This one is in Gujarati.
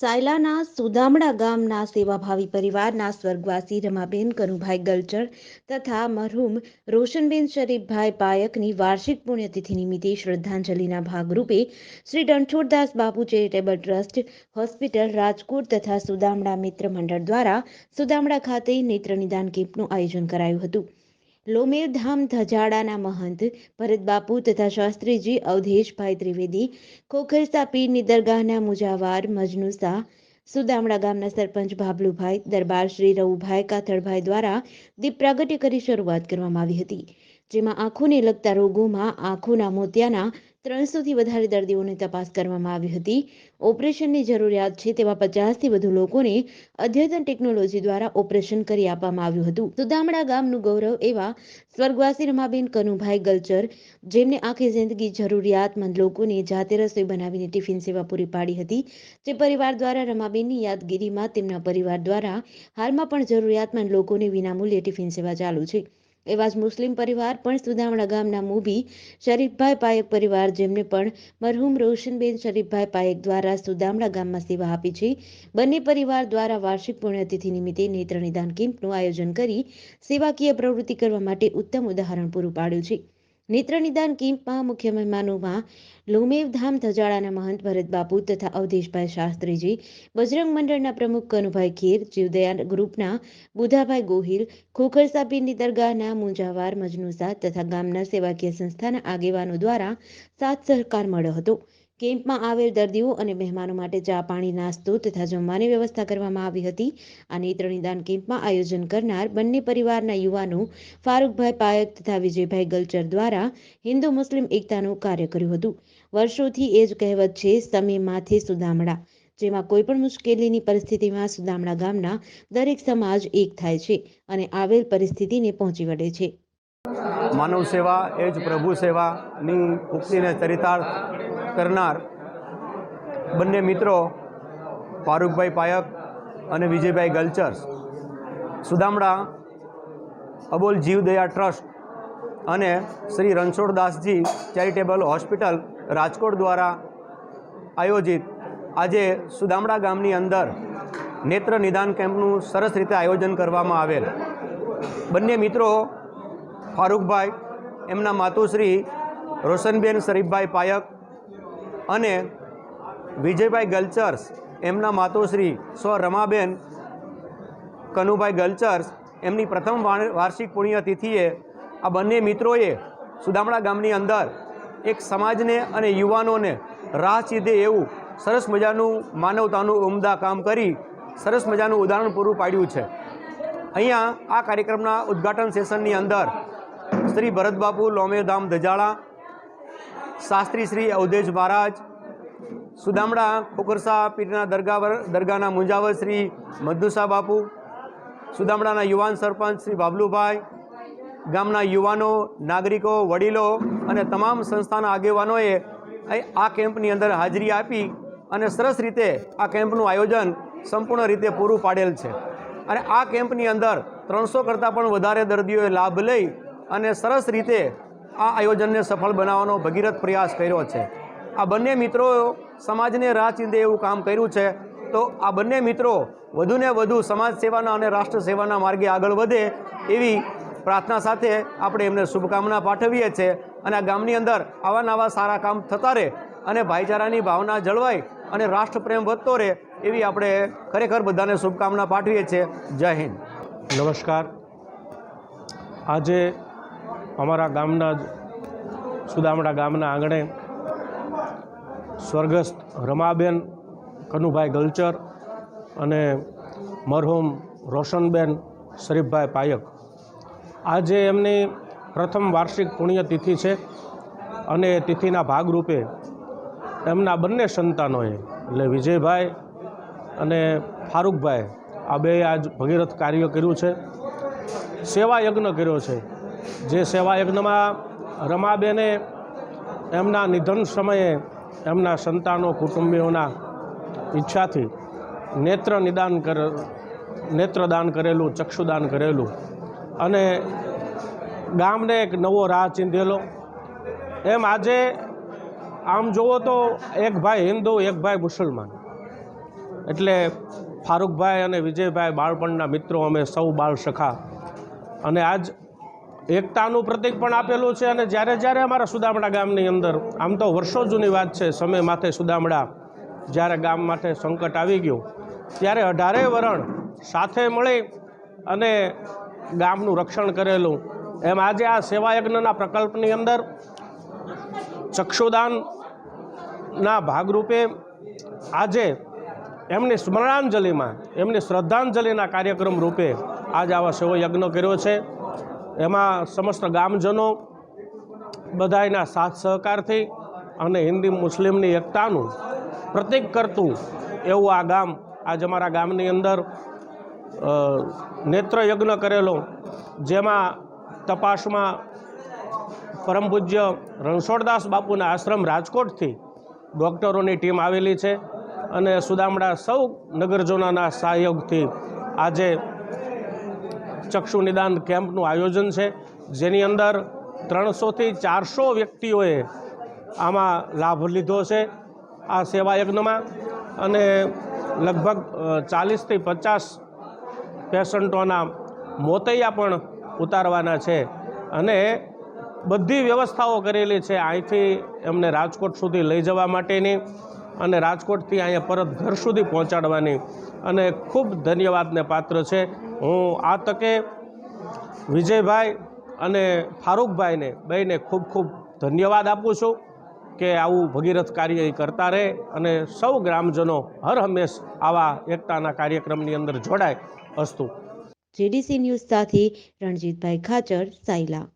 સાયલાના સુદામડા ગામના સેવાભાવી પરિવારના સ્વર્ગવાસી રમાબેન, કનુભાઈ ગલચર તથા મરહુમ રોશનબેન શરીફભાઈ પાયકની વાર્ષિક પુણ્યતિથિ નિમિત્તે શ્રદ્ધાંજલિના ભાગરૂપે શ્રી રણછોડદાસ બાપુ ચેરિટેબલ ટ્રસ્ટ હોસ્પિટલ, રાજકોટ તથા સુદામડા મિત્ર મંડળ દ્વારા સુદામડા ખાતે નેત્ર નિદાન કેમ્પનું આયોજન કરાયું હતું. લોમેર ધામ ધજાડાના મહંત ભરતબાપુ તથા શાસ્ત્રીજી અવધેશભાઈ ત્રિવેદી ખોખરસા પીરની દરગાહના મુજાવાર મજનુસા સુદામડા ગામના સરપંચ ભાબલુભાઈ દરબાર શ્રી રવુભાઈ કાથડભાઈ દ્વારા દીપ પ્રાગટ્ય કરી શરૂઆત કરવામાં આવી હતી, જેમાં આંખોને લગતા રોગોમાં આંખોના મોતિયાના ત્રણસોથી વધારે દર્દીઓને તપાસ કરવામાં આવી હતી. ઓપરેશનની જરૂરિયાત છે તેવા પચાસથી વધુ લોકોને અદ્યતન ટેકનોલોજી દ્વારા ઓપરેશન કરી આપવામાં આવ્યું હતું. સુદામડા ગામનું ગૌરવ એવા સ્વર્ગવાસી રમાબેન કનુભાઈ ગલચર, જેમને આખી જિંદગી જરૂરિયાતમંદ લોકોને જાતે રસોઈ બનાવીને ટિફિન સેવા પૂરી પાડી હતી, જે પરિવાર દ્વારા રમાબેનની યાદગીરીમાં તેમના પરિવાર દ્વારા હાલમાં પણ જરૂરિયાતમંદ લોકોને વિનામૂલ્યે ટિફિન સેવા ચાલુ છે. એવા જ મુસ્લિમ પરિવાર પણ સુદામણા ગામના મૂબી શરીફભાઈ પાયક પરિવાર જેમને પણ મરહુમ રોશનબેન શરીફભાઈ પાયક દ્વારા સુદામણા ગામમાં સેવા આપી છે. બંને પરિવાર દ્વારા વાર્ષિક પુણ્યતિથિ નિમિત્તે નેત્ર નિદાન કેમ્પનું આયોજન કરી સેવાકીય પ્રવૃત્તિ કરવા માટે ઉત્તમ ઉદાહરણ પૂરું પાડ્યું છે. નેત્ર નિદાન કેમ્પમાં મુખ્ય મહેમાનોમાં લોમેવ ધામ ધજાડાના મહંત ભરત બાપુ તથા અવધેશભાઈ શાસ્ત્રીજી, બજરંગ મંડળના પ્રમુખ કનુભાઈ ખીર જીવદયા ગ્રુપના બુધાભાઈ ગોહિલ ખોખરસા પીરની દરગાહના મુંજાવાર મજનુસા તથા ગામના સેવાકીય સંસ્થાના આગેવાનો દ્વારા સાથ સહકાર મળ્યો હતો. કેમ્પમાં આવેલ દર્દીઓ અને મહેમાનો માટે ચા, પાણી, નાસ્તો તથા જમવાની વ્યવસ્થા કરવામાં આવી હતી. આ નેત્ર નિદાન કેમ્પમાં આયોજન કરનાર બંને પરિવારના યુવાનો ફારૂકભાઈ પાયક તથા વિજયભાઈ ગલચર દ્વારા હિન્દુ મુસ્લિમ એકતાનું કાર્ય કર્યું હતું. વર્ષોથી એ જ કહેવત છે સમે માથે સુદામડા જેમાં કોઈ પણ મુશ્કેલીની પરિસ્થિતિમાં સુદામડા ગામના દરેક સમાજ એક થાય છે અને આવેલ પરિસ્થિતિને પહોંચી વળે છે. માનવ સેવા એ જ પ્રભુ સેવાની ઉક્તિને ચરિતાર્થ કરનાર બંને મિત્રો ફારૂકભાઈ પાયક અને વિજયભાઈ ગલ્ચર્સ. સુદામડા, અબોલ જીવદયા ટ્રસ્ટ અને શ્રી રણછોડદાસજી ચેરિટેબલ હોસ્પિટલ રાજકોટ દ્વારા આયોજિત આજે સુદામડા ગામની અંદર નેત્ર નિદાન કેમ્પનું સરસ રીતે આયોજન કરવામાં આવેલ. બંને મિત્રો ફારૂકભાઈ, એમના માતુશ્રી રોશનબેન શરીફભાઈ પાયક અને વિજયભાઈ ગલચર્સ, એમના માતોશ્રી સ્વ રમાબેન કનુભાઈ ગલચર્સ, એમની પ્રથમ વાર્ષિક પુણ્યતિથિએ આ બંને મિત્રોએ સુદામડા ગામની અંદર એક સમાજને અને યુવાનોને રાહ ચીધે એવું સરસ મજાનું માનવતાનું ઉમદા કામ કરી સરસ મજાનું ઉદાહરણ પૂરું પાડ્યું છે. અહીંયા આ કાર્યક્રમના ઉદ્ઘાટન સેશનની અંદર શ્રી ભરતબાપુ, લોમેધામ, ધજાળા શાસ્ત્રી શ્રી અવધેશ મહારાજ, સુદામડા ખોખરસા પીરના દરગાહ દરગાહના મુંજાવર શ્રી મધુસા બાપુ, સુદામડાના યુવાન સરપંચ શ્રી બાબલુભાઈ, ગામના યુવાનો, નાગરિકો, વડીલો અને તમામ સંસ્થાના આગેવાનોએ આ કેમ્પની અંદર હાજરી આપી અને સરસ રીતે આ કેમ્પનું આયોજન સંપૂર્ણ રીતે પૂરું પાડેલ છે. અને આ કેમ્પની અંદર ત્રણસો કરતાં પણ વધારે દર્દીઓએ લાભ લઈ અને સરસ રીતે આ આયોજનને સફળ બનાવવાનો ભગીરથ પ્રયાસ કર્યો છે. આ બંને મિત્રો સમાજને રાહ ચીંધે એવું કામ કર્યું છે. તો આ બંને મિત્રો વધુને વધુ સમાજ સેવાના અને રાષ્ટ્ર સેવાના માર્ગે આગળ વધે એવી પ્રાર્થના સાથે આપણે એમને શુભકામના પાઠવીએ છીએ અને આ ગામની અંદર આવા નવા સારા કામ થતા રહે અને ભાઈચારાની ભાવના જળવાય અને રાષ્ટ્રપ્રેમ વધતો રહે એવી આપણે ખરેખર બધાને શુભકામના પાઠવીએ છીએ. જય હિન્દ. નમસ્કાર. આજે અમારા ગામના જ સુદામડા ગામના આંગણે સ્વર્ગસ્થ રમાબેન, કનુભાઈ ગલચર અને મરહુમ રોશનબેન શરીફભાઈ પાયક. આજે એમની પ્રથમ વાર્ષિક પુણ્યતિથિ છે અને તિથિના ભાગરૂપે એમના બંને સંતાનોએ, એટલે વિજયભાઈ અને ફારૂકભાઈ, આ બે આજ ભગીરથ કાર્ય કર્યું છે. સેવા યજ્ઞ કર્યો છે. જે સેવા યજ્ઞમાં રમાબેને એમના નિધન સમયે એમના સંતાનો, કુટુંબીઓના ઈચ્છાથી નેત્ર નિદાન કર, નેત્રદાન કરેલું, ચક્ષુદાન કરેલું. અને ગામને એક નવો રાહ ચીંધેલો. એમ આજે આમ જુઓ તો એક ભાઈ હિન્દુ, એક ભાઈ મુસલમાન. એટલે ફારૂકભાઈ અને વિજયભાઈ બાળપણના મિત્રો, અમે સૌ બાળ સખા અને આજ એકતાનું પ્રતીક પણ આપેલું છે અને જ્યારે જ્યારે અમારા સુદામડા ગામની અંદર, આમ તો વર્ષો જૂની વાત છે, સમય માથે સુદામડા, જ્યારે ગામ માટે સંકટ આવી ગયું, ત્યારે અઢારે વરણ સાથે મળી અને ગામનું રક્ષણ કરેલું. એમ આજે આ સેવાયજ્ઞના પ્રકલ્પની અંદર ચક્ષુદાનના ભાગરૂપે આજે એમની સ્મરણાંજલિમાં, એમની શ્રદ્ધાંજલિના કાર્યક્રમ રૂપે આજ આવા સેવો યજ્ઞ કર્યો છે. એમાં સમસ્ત ગામજનો બધાયના સાથ સહકારથી અને હિન્દી મુસ્લિમની એકતાનું પ્રતિક કરતું એવું આ ગામ, આજ અમારા ગામની અંદર નેત્રયજ્ઞ કરેલો, જેમાં તપાસમાં પરમ પૂજ્ય રણછોડદાસ બાપુના આશ્રમ રાજકોટથી ડૉક્ટરોની ટીમ આવેલી છે અને સુદામડા સૌ નગરજનોના સહયોગથી આજે ચક્ષુ નિદાન કેમ્પનું આયોજન છે. જેની અંદર ત્રણસોથી ચારસો વ્યક્તિઓએ આમાં લાભ લીધો છે આ સેવા યજ્ઞમાં. અને લગભગ ચાલીસથી પચાસ પેશન્ટોના મોતૈયા પણ ઉતારવાના છે. અને બધી વ્યવસ્થાઓ કરેલી છે અહીંથી એમને રાજકોટ સુધી લઈ જવા માટેની અને રાજકોટથી અહીંયા પરત ઘર સુધી પહોંચાડવાની. અને ખૂબ ધન્યવાદને પાત્ર છે. હું આ તકે વિજયભાઈ અને ફારૂકભાઈને બેયને ખૂબ ખૂબ ધન્યવાદ આપું છું કે આવું ભગીરથ કાર્ય એ કરતા રહે અને સૌ ગ્રામજનો હર હંમેશ આવા એકતાના કાર્યક્રમની અંદર જોડાય અસ્તુ. જેડીસી ન્યૂઝ સાથે રણજીતભાઈ ખાચર, સાયલા.